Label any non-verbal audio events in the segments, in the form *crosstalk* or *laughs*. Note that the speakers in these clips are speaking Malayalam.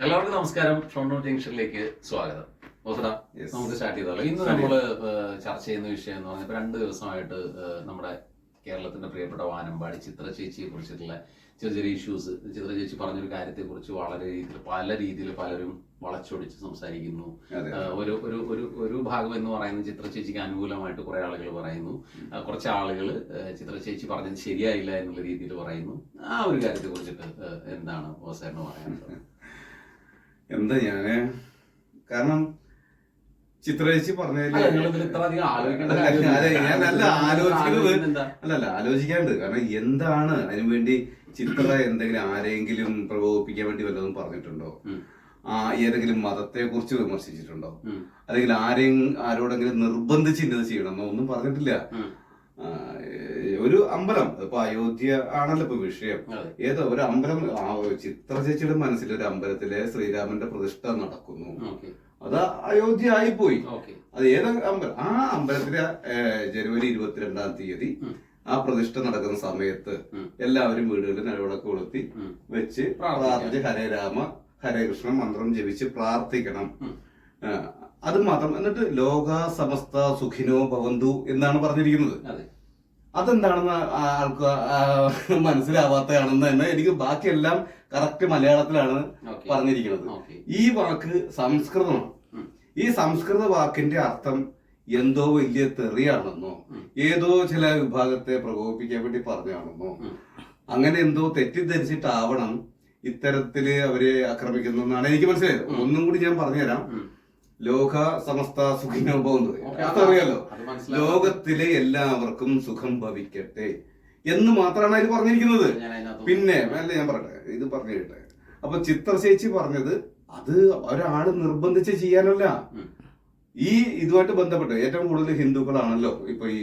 എല്ലാവർക്കും നമസ്കാരം. ഷോണ്ടോ ജംഗ്ഷനിലേക്ക് സ്വാഗതം. Yes. നമുക്ക് സ്റ്റാർട്ട് ചെയ്തോളൂ. ഇന്ന് നമ്മൾ ചർച്ച ചെയ്യുന്ന വിഷയം എന്ന് പറഞ്ഞാൽ ഇപ്പൊ രണ്ട് ദിവസമായിട്ട് നമ്മുടെ കേരളത്തിന്റെ പ്രിയപ്പെട്ട വാനമ്പാടി ചിത്ര ചേച്ചിയെ കുറിച്ചിട്ടുള്ള ചെറിയ ചെറിയ ഇഷ്യൂസ് ചിത്ര ചേച്ചി പറഞ്ഞൊരു കാര്യത്തെ കുറിച്ച് വളരെ രീതിയിൽ പല രീതിയിൽ പലരും വളച്ചൊടിച്ച് സംസാരിക്കുന്നു. ഒരു ഒരു ഒരു ഒരു ഭാഗം എന്ന് പറയുന്നത് ചിത്ര ചേച്ചിക്ക് അനുകൂലമായിട്ട് കുറെ ആളുകൾ പറയുന്നു. കുറച്ച് ആളുകൾ ചിത്ര ചേച്ചി പറഞ്ഞത് ശരിയായില്ല എന്നുള്ള രീതിയിൽ പറയുന്നു. ആ ഒരു കാര്യത്തെ കുറിച്ചിട്ട് എന്താണ് ഓസേറിന് പറയാനുള്ളത്? *laughs* എന്താ ഞാൻ? കാരണം ചിത്രേച്ചി അല്ല, പറഞ്ഞതിൽ ഞാൻ നല്ല ആലോചിക്കുന്നത്? അല്ലല്ല ആലോചിക്കാണ്ട്. കാരണം എന്താണ് അതിനുവേണ്ടി ചിത്ര എന്തെങ്കിലും ആരെങ്കിലും പ്രകോപിപ്പിക്കാൻ വേണ്ടി വല്ലതും പറഞ്ഞിട്ടുണ്ടോ? ആ ഏതെങ്കിലും മതത്തെ കുറിച്ച് വിമർശിച്ചിട്ടുണ്ടോ? അല്ലെങ്കിൽ ആരെയും ആരോടെങ്കിലും നിർബന്ധിച്ച് ഇന്നത് ചെയ്യണമെന്നോ ഒന്നും പറഞ്ഞിട്ടില്ല. ഒരു അമ്പലം. ഇപ്പൊ അയോധ്യ ആണല്ലോ ഇപ്പൊ വിഷയം. ഏതോ ഒരു അമ്പലം ചിത്രചേച്ചിയുടെ ചിത്ര ചേച്ചിയുടെ മനസ്സിൽ ഒരു അമ്പലത്തിലെ ശ്രീരാമന്റെ പ്രതിഷ്ഠ നടക്കുന്നു. അത് അയോധ്യ ആയിപ്പോയി. അത് ഏത് അമ്പലം? ആ അമ്പലത്തിലെ ജനുവരി ഇരുപത്തിരണ്ടാം തീയതി ആ പ്രതിഷ്ഠ നടക്കുന്ന സമയത്ത് എല്ലാവരും വീടുകളിൽ നിലവിളക്ക് കൊളുത്തി വെച്ച്. പ്രാർത്ഥിച്ച് ഹരേ രാമ ഹരേ കൃഷ്ണ മന്ത്രം ജപിച്ച് പ്രാർത്ഥിക്കണം. അത് മാത്രം. എന്നിട്ട് ലോക സമസ്ത സുഖിനോ ഭവന്തു എന്നാണ് പറഞ്ഞിരിക്കുന്നത്. അതെ. അതെന്താണെന്ന് ആൾക്ക് മനസ്സിലാവാത്തതാണെന്ന് തന്നെ എനിക്ക് ബാക്കിയെല്ലാം കറക്റ്റ് മലയാളത്തിലാണ്. പറഞ്ഞിരിക്കുന്നത്. ഈ വാക്ക് സംസ്കൃതമാണ്. ഈ സംസ്കൃത വാക്കിന്റെ അർത്ഥം എന്തോ വലിയ തെറിയാണെന്നോ ഏതോ ചില വിഭാഗത്തെ പ്രകോപിപ്പിക്കാൻ വേണ്ടി പറഞ്ഞാണെന്നോ അങ്ങനെ എന്തോ തെറ്റിദ്ധരിച്ചിട്ടാവണം ഇത്തരത്തിൽ അവരെ ആക്രമിക്കുന്നതെന്നാണ് എനിക്ക് മനസ്സിലായത്. ഒന്നും കൂടി ഞാൻ പറഞ്ഞുതരാം. ലോക സമസ്ത സുഖിനോ പോകുന്നത് അതറിയാലോ. ലോകത്തിലെ എല്ലാവർക്കും സുഖം ഭവിക്കട്ടെ എന്ന് മാത്രമാണ് അതിൽ പറഞ്ഞിരിക്കുന്നത്. പിന്നെ അല്ല ഞാൻ പറയട്ടെ. ഇത് പറഞ്ഞു കേട്ടെ. അപ്പൊ ചിത്രശേച്ചി പറഞ്ഞത് അത് ഒരാൾ നിർബന്ധിച്ച് ചെയ്യാനല്ല. ഈ ഇതുമായിട്ട് ബന്ധപ്പെട്ട് ഏറ്റവും കൂടുതൽ ഹിന്ദുക്കളാണല്ലോ ഇപ്പൊ ഈ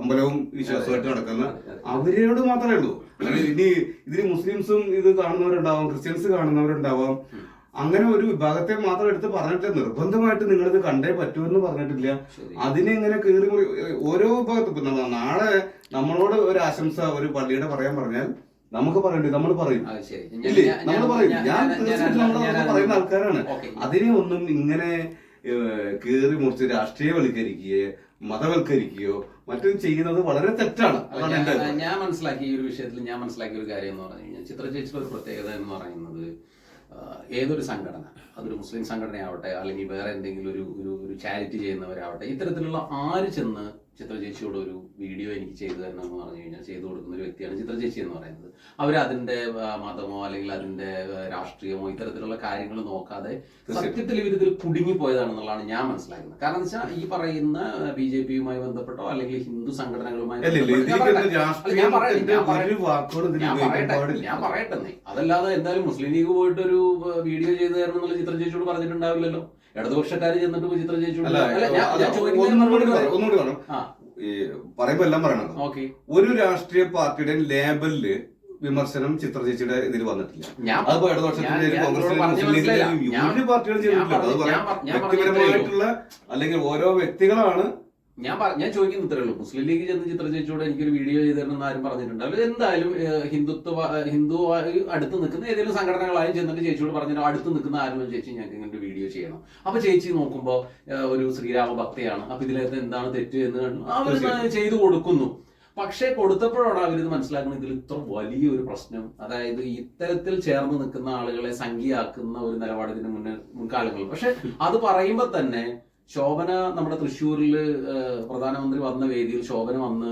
അമ്പലവും വിശ്വാസമായിട്ട് നടക്കുന്ന. അവരോട് മാത്രമേ ഉള്ളൂ. ഇനി ഇതിന് മുസ്ലിംസും ഇത് കാണുന്നവരുണ്ടാവാം ക്രിസ്ത്യൻസ് കാണുന്നവരുണ്ടാവാം. അങ്ങനെ ഒരു വിഭാഗത്തെ മാത്രം എടുത്ത് പറഞ്ഞിട്ട് നിർബന്ധമായിട്ട് നിങ്ങളിത് കണ്ടേ പറ്റൂ എന്ന് പറഞ്ഞിട്ടില്ല അതിനെ ഇങ്ങനെ കീറി മുറി ഓരോ വിഭാഗത്തും നാളെ നമ്മളോട് ഒരു ആശംസ ഒരു പള്ളിയുടെ പറയാൻ പറഞ്ഞാൽ നമുക്ക് പറയണ്ടേ നമ്മൾ പറയും. ഇല്ലേ? നമ്മൾ പറയും. ഞാൻ- തീർച്ചയായിട്ടും നമ്മൾ പറയുന്ന ആൾക്കാരാണ്. അതിനെ ഒന്നും ഇങ്ങനെ കീറി മുറിച്ച് രാഷ്ട്രീയവൽക്കരിക്കുകയോ മതവൽക്കരിക്കുകയോ മറ്റും ചെയ്യുന്നത് വളരെ തെറ്റാണ്. ഞാൻ- മനസ്സിലാക്കി മനസ്സിലാക്കിയ ഈ ഒരു വിഷയത്തിൽ ഞാൻ മനസ്സിലാക്കിയ ഒരു കാര്യം എന്ന് പറഞ്ഞു കഴിഞ്ഞാൽ ചിത്ര ചേച്ചിയുടെ ഒരു പ്രത്യേകത എന്ന് പറയുന്നത് ഏതൊരു സംഘടന? അതൊരു മുസ്ലിം സംഘടനയാവട്ടെ അല്ലെങ്കിൽ വേറെ എന്തെങ്കിലും ഒരു ഒരു ഒരു ചാരിറ്റി ചെയ്യുന്നവരാവട്ടെ ഇത്തരത്തിലുള്ള ആര് ചെന്ന് ചിത്രചേച്ചിയോട് ഒരു വീഡിയോ എനിക്ക് ചെയ്തു തരണം എന്ന് പറഞ്ഞു കഴിഞ്ഞാൽ ചെയ്തു കൊടുക്കുന്ന ഒരു വ്യക്തിയാണ് ചിത്രചേച്ചി എന്ന് പറയുന്നത്. അവർ അതിന്റെ മതമോ അല്ലെങ്കിൽ അതിന്റെ രാഷ്ട്രീയമോ ഇത്തരത്തിലുള്ള കാര്യങ്ങൾ നോക്കാതെ സത്യത്തിൽ ഇവർ ഇതിൽ കുടുങ്ങിപ്പോയതാണെന്നുള്ളതാണ് ഞാൻ മനസ്സിലാക്കുന്നത്. കാരണം വെച്ചാൽ ഈ പറയുന്ന ബി ജെ പിയുമായി ബന്ധപ്പെട്ടോ അല്ലെങ്കിൽ ഹിന്ദു സംഘടനകളുമായി ഞാൻ പറയട്ടെ. ഞാൻ പറയട്ടെ അതല്ലാതെ എന്തായാലും മുസ്ലിം ലീഗ് പോയിട്ട് ഒരു വീഡിയോ ചെയ്തു തരണം എന്നുള്ള ചിത്ര ചേച്ചിയോട് പറഞ്ഞിട്ടുണ്ടാവില്ലല്ലോ? ഇടതുപക്ഷക്കാര് ചെന്നിട്ട് വിചിത്ര ചിത്ര ചേച്ചിയോട് പറയുമ്പോ എല്ലാം പറയണം ഓക്കെ. ഒരു രാഷ്ട്രീയ പാർട്ടിയുടെ ലേബലിൽ വിമർശനം ചിത്ര ചേച്ചിയുടെ ഇതിൽ വന്നിട്ടില്ല അതിപ്പോ ഇടതുപക്ഷത്തിന്റെ കോൺഗ്രസിന്റെ ചെയ്തിട്ടില്ല. അത് വ്യക്തിപരമായിട്ടുള്ള അല്ലെങ്കിൽ ഓരോ വ്യക്തികളാണ് ഞാൻ ഞാൻ ചോദിക്കുന്ന ഇത്രേ ഉള്ളൂ. മുസ്ലിം ലീഗ് ചെന്ന് ചിത്ര ചേച്ചിയോട് എനിക്കൊരു വീഡിയോ ചെയ്തു തരണം എന്ന് ആരും പറഞ്ഞിട്ടുണ്ടാവില്ല എന്തായാലും ഹിന്ദുത്വ ഹിന്ദു അടുത്ത് നിൽക്കുന്ന ഏതെങ്കിലും സംഘടനകളായും ചെന്നിട്ട് ചേച്ചിയോട് പറഞ്ഞിട്ട് അടുത്ത് നിൽക്കുന്ന ആരും ചേച്ചി ഞങ്ങൾക്ക് ഇങ്ങനെ ഒരു വീഡിയോ ചെയ്യണം. അപ്പൊ ചേച്ചി നോക്കുമ്പോൾ ഒരു ശ്രീരാമ ഭക്തയാണ് അപ്പൊ ഇതിലകത്ത് എന്താണ് തെറ്റ് എന്ന് കണ്ടു അവർ. ചെയ്തു കൊടുക്കുന്നു. പക്ഷേ കൊടുത്തപ്പോഴാണ് അവരിത് മനസ്സിലാക്കുന്നത് ഇതിൽ ഇത്ര വലിയൊരു പ്രശ്നം. അതായത് ഇത്തരത്തിൽ ചേർന്ന് നിൽക്കുന്ന ആളുകളെ സംഖ്യയാക്കുന്ന ഒരു നിലപാട് ഇതിന് മുന്നേ മുൻകാലങ്ങളിൽ. പക്ഷെ അത് പറയുമ്പോൾ തന്നെ ശോഭന നമ്മുടെ തൃശ്ശൂരിൽ പ്രധാനമന്ത്രി വന്ന വേദിയിൽ ശോഭന വന്ന്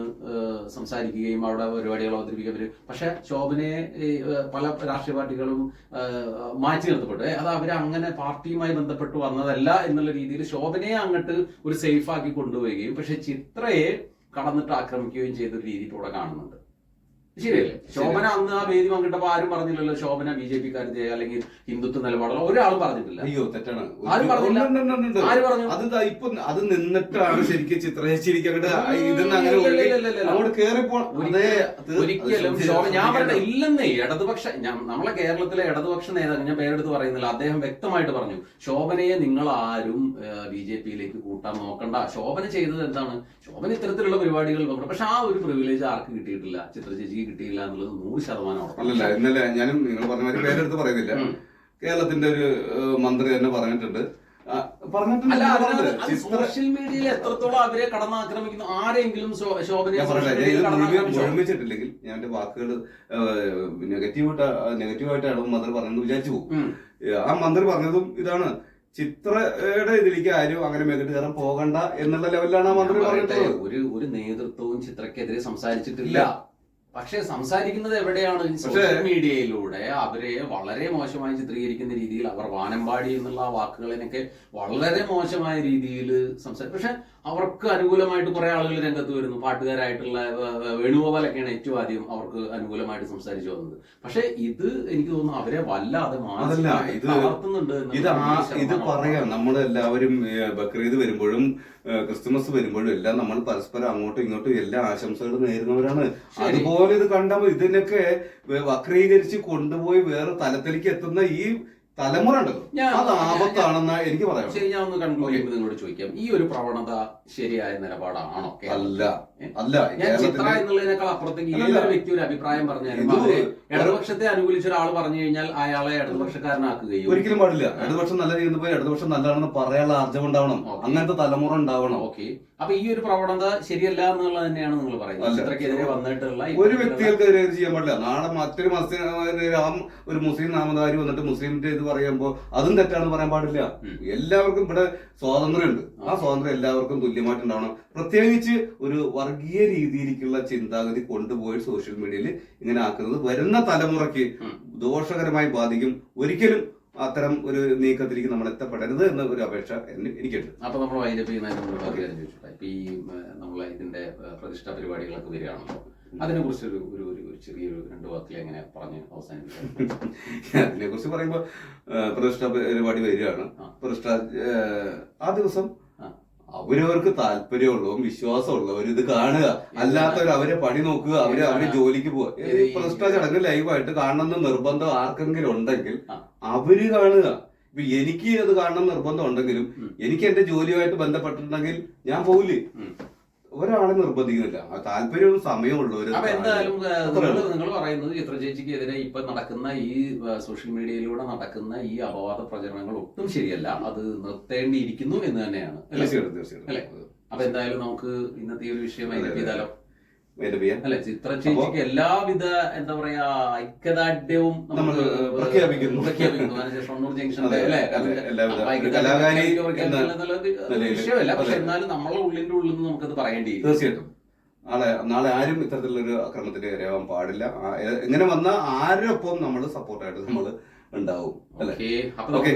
സംസാരിക്കുകയും അവിടെ പരിപാടികൾ അവതരിപ്പിക്കുകയും പക്ഷെ ശോഭനയെ പല രാഷ്ട്രീയ പാർട്ടികളും മാറ്റി നിർത്തപ്പെട്ടു. അത് അവർ അങ്ങനെ പാർട്ടിയുമായി ബന്ധപ്പെട്ട് വന്നതല്ല എന്നുള്ള രീതിയിൽ ശോഭനയെ അങ്ങോട്ട് ഒരു സേഫ് ആക്കി കൊണ്ടുപോവുകയും പക്ഷെ ചിത്രയെ കടന്നിട്ട് ആക്രമിക്കുകയും ചെയ്ത രീതി ഇവിടെ കാണുന്നുണ്ട്. ശരിയല്ലേ ശോഭന അന്ന് ആ വേദി പങ്കിട്ടപ്പോ ആരും പറഞ്ഞില്ലല്ലോ ശോഭന ബി ജെ പിക്കാരുടെ അല്ലെങ്കിൽ ഹിന്ദുത്വ നിലപാടുള്ള ഒരാൾ പറഞ്ഞിട്ടില്ല. അയ്യോ തെറ്റാണ്. ആരും പറഞ്ഞില്ല. ആര് പറഞ്ഞു? അത് ഇപ്പൊ അത് നിന്നിട്ടാണ് ശരിക്കും അങ്ങോട്ട് ഇതെന്ന് അങ്ങനെ ഒരിക്കലും ഞാൻ പറയട്ടെ ഇല്ലെന്നേ. ഇടതുപക്ഷ ഞാൻ നമ്മളെ കേരളത്തിലെ ഇടതുപക്ഷ നേതാക്കൾ ഞാൻ പേരെടുത്ത് പറയുന്നില്ല. അദ്ദേഹം വ്യക്തമായിട്ട് പറഞ്ഞു ശോഭനയെ നിങ്ങൾ ആരും ബി ജെ പിയിലേക്ക് കൂട്ടാൻ നോക്കണ്ട. ശോഭന ചെയ്തത് എന്താണ്? ശോഭന ഇത്തരത്തിലുള്ള പരിപാടികൾ നോക്കണം. പക്ഷെ ആ ഒരു പ്രിവിലേജ് ആർക്ക് കിട്ടിയിട്ടില്ല ചിത്ര ചേച്ചിക്ക് കിട്ടിയില്ല എന്നുള്ളത് നൂറ് ശതമാനം. അല്ലല്ല ഇന്നലെ ഞാനും നിങ്ങൾ പറഞ്ഞ മാതിരി പേരെടുത്ത് പറയുന്നില്ല. കേരളത്തിന്റെ ഒരു മന്ത്രി തന്നെ പറഞ്ഞിട്ടുണ്ട്. സോഷ്യൽ മീഡിയയിൽ എത്രത്തോളം അവരെ കടന്നാക്രമിക്കുന്നു ആരെങ്കിലും ഞാൻ മുഴുമിച്ചിട്ടില്ലെങ്കിൽ എന്റെ വാക്കുകൾ നെഗറ്റീവായിട്ട് നെഗറ്റീവായിട്ടാണ് മന്ത്രി പറഞ്ഞെന്ന് വിചാരിച്ചു പോകും. ആ മന്ത്രി പറഞ്ഞതും ഇതാണ്. ചിത്രയുടെ ഇതിലേക്ക് ആരും അങ്ങനെ മേഖല കയറാൻ പോകണ്ട എന്നുള്ള ലെവലിലാണ് ആ മന്ത്രി പറഞ്ഞത് പറഞ്ഞിട്ടുള്ളത്. ഒരു ഒരു നേതൃത്വവും ചിത്രക്കെതിരെ സംസാരിച്ചിട്ടില്ല. പക്ഷെ സംസാരിക്കുന്നത് എവിടെയാണ്? സോഷ്യൽ മീഡിയയിലൂടെ അവരെ വളരെ മോശമായി ചിത്രീകരിക്കുന്ന രീതിയിൽ അവർ വാനമ്പാടി എന്നുള്ള വാക്കുകളിനൊക്കെ വളരെ മോശമായ രീതിയിൽ സംസാരിക്കും പക്ഷെ അവർക്ക് അനുകൂലമായിട്ട് കുറെ ആളുകൾ രംഗത്ത് വരുന്നു. പാട്ടുകാരായിട്ടുള്ള വേണുഗോപാലൊക്കെയാണ് ഏറ്റവും ആദ്യം അവർക്ക് അനുകൂലമായിട്ട് സംസാരിച്ചു വന്നത് പക്ഷെ ഇത് എനിക്ക് തോന്നുന്നു അവരെ വല്ലാതെ മാനസികമായിട്ട് ഇത് ഇത് ഇത് പറയാം. നമ്മൾ എല്ലാവരും ബക്രീദ് വരുമ്പോഴും ക്രിസ്തുമസ് വരുമ്പോഴും എല്ലാം നമ്മൾ പരസ്പരം അങ്ങോട്ടും ഇങ്ങോട്ടും എല്ലാ ആശംസകളും നേരുന്നവരാണ്. അതുപോലെ ഇത് കണ്ടപ്പോൾ ഇതിനൊക്കെ വക്രീകരിച്ച് കൊണ്ടുപോയി വേറെ തലത്തിലേക്ക് എത്തുന്ന ഈ തലമുറ ഉണ്ടല്ലോ ഞാൻ- അത് ആപത്താണെന്ന് എനിക്ക് പറയാം ശരി ഞാൻ ഒന്ന് കൺക്ലൂഡ് ചെയ്യുമ്പോൾ നിങ്ങളോട് ചോദിക്കാം. ഈ ഒരു പ്രവണത ശരിയായ നിലപാടാണോ അല്ല. അല്ല ഞാൻ ചിത്ര എന്നുള്ളതിനേക്കാൾ അപ്പുറത്തേക്ക്. ഏതൊരു വ്യക്തി ഒരു അഭിപ്രായം പറഞ്ഞാലും ഇടതുപക്ഷത്തെ അനുകൂലിച്ച ഒരാൾ പറഞ്ഞു കഴിഞ്ഞാൽ അയാളെ ഇടതുപക്ഷക്കാരനാക്കുകയും ഒരിക്കലും പാടില്ല. ഇടതുപക്ഷം നല്ല രീതിയിൽ പോയി ഇടതുപക്ഷം നല്ലതാണെന്ന് പറയാനുള്ള ആർജവം ഉണ്ടാവണം. അങ്ങനത്തെ തലമുറ ഉണ്ടാവണം. ഓക്കെ. അപ്പൊ ഈ ഒരു പ്രവണത ശരിയല്ല എന്നുള്ളത് തന്നെയാണ് നിങ്ങൾ പറയുന്നത്. ചിത്രക്കെതിരെ വന്നിട്ടുള്ള ഒരു വ്യക്തികൾക്കെതിരെ ചെയ്യാൻ പാടില്ല. നാളെ മറ്റൊരു മസ്ലിം ഒരു മുസ്ലിം നാമധാരി വന്നിട്ട് മുസ്ലിമിന്റെ ഇത് പറയുമ്പോൾ അതും തെറ്റാണെന്ന് പറയാൻ പാടില്ല. എല്ലാവർക്കും ഇവിടെ സ്വാതന്ത്ര്യമുണ്ട്. ആ സ്വാതന്ത്ര്യം എല്ലാവർക്കും തുല്യമായിട്ടുണ്ടാവണം. പ്രത്യേകിച്ച് ഒരു വർഗീയ രീതിയിലേക്കുള്ള ചിന്താഗതി കൊണ്ടുപോയി സോഷ്യൽ മീഡിയയിൽ ഇങ്ങനെ ആക്കുന്നത് വരുന്ന തലമുറയ്ക്ക് ദോഷകരമായി ബാധിക്കും. ഒരിക്കലും അത്തരം ഒരു നീക്കത്തിലേക്ക് നമ്മൾ എത്തപ്പെടരുത് എന്ന ഒരു അപേക്ഷ എനിക്കുണ്ട്. അപ്പൊ നമ്മൾ കാര്യം ചോദിച്ചോട്ടെ ഇപ്പൊ ഈ ഇതിന്റെ പ്രതിഷ്ഠ പരിപാടികളൊക്കെ വരികയാണല്ലോ. അതിനെ കുറിച്ച് ഒരു ഒരു ഒരു ചെറിയൊരു രണ്ട് വാക്കിൽ എങ്ങനെ പറഞ്ഞ് അവസാനിപ്പിക്കാം? *laughs* അതിനെ കുറിച്ച് പറയുമ്പോൾ പ്രതിഷ്ഠ പരിപാടി വരികയാണ്. പ്രതിഷ്ഠ ആ, ദിവസം. അവരവർക്ക് താല്പര്യമുള്ളതും വിശ്വാസമുള്ളവർ ഇത് കാണുക. അല്ലാത്തവർ അവരെ പണി നോക്കുക അവർ അവർ? ജോലിക്ക് പോവുക. പ്രതിഷ്ഠ ചടങ്ങ് ലൈവായിട്ട് കാണണമെന്ന് നിർബന്ധം ആർക്കെങ്കിലും ഉണ്ടെങ്കിൽ അവർ കാണുക. ഇപ്പൊ എനിക്ക് അത് കാണണം നിർബന്ധം ഉണ്ടെങ്കിലും എനിക്ക് എന്റെ ജോലിയുമായിട്ട് ബന്ധപ്പെട്ടിട്ടുണ്ടെങ്കിൽ ഞാൻ പോകില്ലേ ഉം. ഒരാളെ നിർബന്ധിക്കുന്നില്ല. ആ താല്പര്യവും സമയമുള്ളവര് അപ്പൊ എന്തായാലും നിങ്ങൾ പറയുന്നത് ചിത്ര ചേച്ചിക്കെതിരെ ഇപ്പൊ നടക്കുന്ന ഈ സോഷ്യൽ മീഡിയയിലൂടെ നടക്കുന്ന ഈ അപവാദ പ്രചരണങ്ങൾ ഒട്ടും ശരിയല്ല. അത് നിർത്തേണ്ടിയിരിക്കുന്നു എന്ന് തന്നെയാണ്? തീർച്ചയായിട്ടും തീർച്ചയായിട്ടും. അപ്പൊ എന്തായാലും നമുക്ക് ഇന്നത്തെ ഈ ഒരു വിഷയം. ചെയ്താലോ. അല്ലെ ചിത്ര ചേച്ചിക്ക് എല്ലാവിധ എന്താ പറയാ ഐക്യദാർഢ്യവും നമ്മൾ പ്രഖ്യാപിക്കുന്നു. പ്രഖ്യാപിക്കുന്നു. അതിനുശേഷം ഷൊർണൂർ വിഷയമല്ല. പക്ഷെ. എന്നാലും നമ്മളെ ഉള്ളിന്റെ ഉള്ളിൽ നിന്ന് നമുക്കത് പറയേണ്ടി തീർച്ചയായിട്ടും. നാളെ നാളെ ആരും ഇത്തരത്തിലുള്ളൊരു അക്രമത്തിന് ഇരയാവാൻ പാടില്ല. എങ്ങനെ വന്ന ആരൊപ്പം നമ്മൾ സപ്പോർട്ടായിട്ട് നമ്മൾ ഉണ്ടാവും അപ്പൊ. നമുക്ക്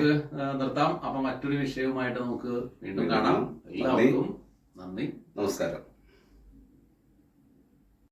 നിർത്താം. അപ്പൊ മറ്റൊരു വിഷയവുമായിട്ട് നമുക്ക് വീണ്ടും കാണാം. എല്ലാവർക്കും നന്ദി. നമസ്കാരം.